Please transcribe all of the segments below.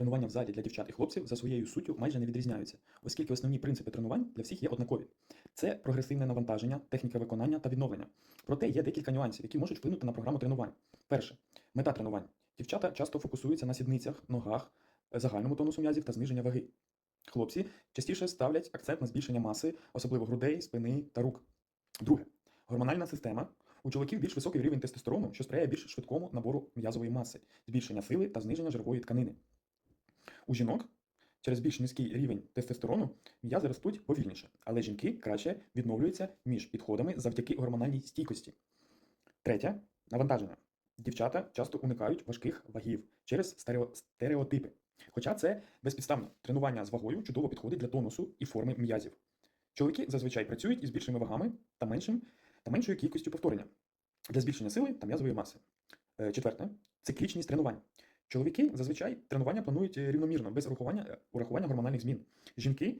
Тренування в залі для дівчат і хлопців за своєю суттю майже не відрізняються, оскільки основні принципи тренувань для всіх є однакові. Це прогресивне навантаження, техніка виконання та відновлення. Проте є декілька нюансів, які можуть вплинути на програму тренувань. Перше мета тренувань. Дівчата часто фокусуються на сідницях, ногах, загальному тонусу м'язів та зниження ваги. Хлопці частіше ставлять акцент на збільшення маси, особливо грудей, спини та рук. Друге гормональна система. У чоловіків більш високий рівень тестостерону, що сприяє більш швидкому набору м'язової маси, збільшення сили та зниження жирової тканини. У жінок через більш низький рівень тестостерону м'язи ростуть повільніше, але жінки краще відновлюються між підходами завдяки гормональній стійкості. Третє навантаження. Дівчата часто уникають важких вагів через стереотипи. Хоча це безпідставно. Тренування з вагою чудово підходить для тонусу і форми м'язів. Чоловіки зазвичай працюють із більшими вагами та, меншим, та меншою кількістю повторення для збільшення сили та м'язової маси. Е, Четверте циклічність тренувань. Чоловіки зазвичай тренування планують е, рівномірно, без урахування, е, урахування гормональних змін. Жінки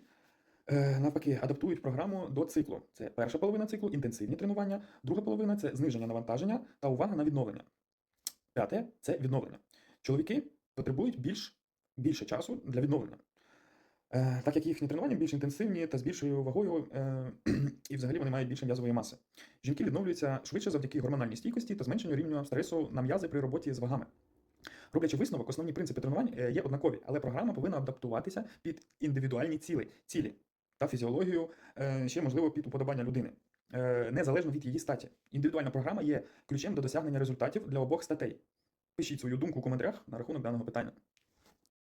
е, навпаки адаптують програму до циклу. Це перша половина циклу інтенсивні тренування, друга половина це зниження навантаження та увага на відновлення. П'яте це відновлення. Чоловіки потребують більш, більше часу для відновлення. Так як їхні тренування більш інтенсивні та з більшою вагою, і взагалі вони мають більше м'язової маси. Жінки відновлюються швидше завдяки гормональній стійкості та зменшенню рівня стресу на м'язи при роботі з вагами. Роблячи висновок, основні принципи тренувань е, є однакові, але програма повинна адаптуватися під індивідуальні ціли, цілі та фізіологію, е, ще можливо під уподобання людини, е, незалежно від її статі. Індивідуальна програма є ключем до досягнення результатів для обох статей. Пишіть свою думку у коментарях на рахунок даного питання.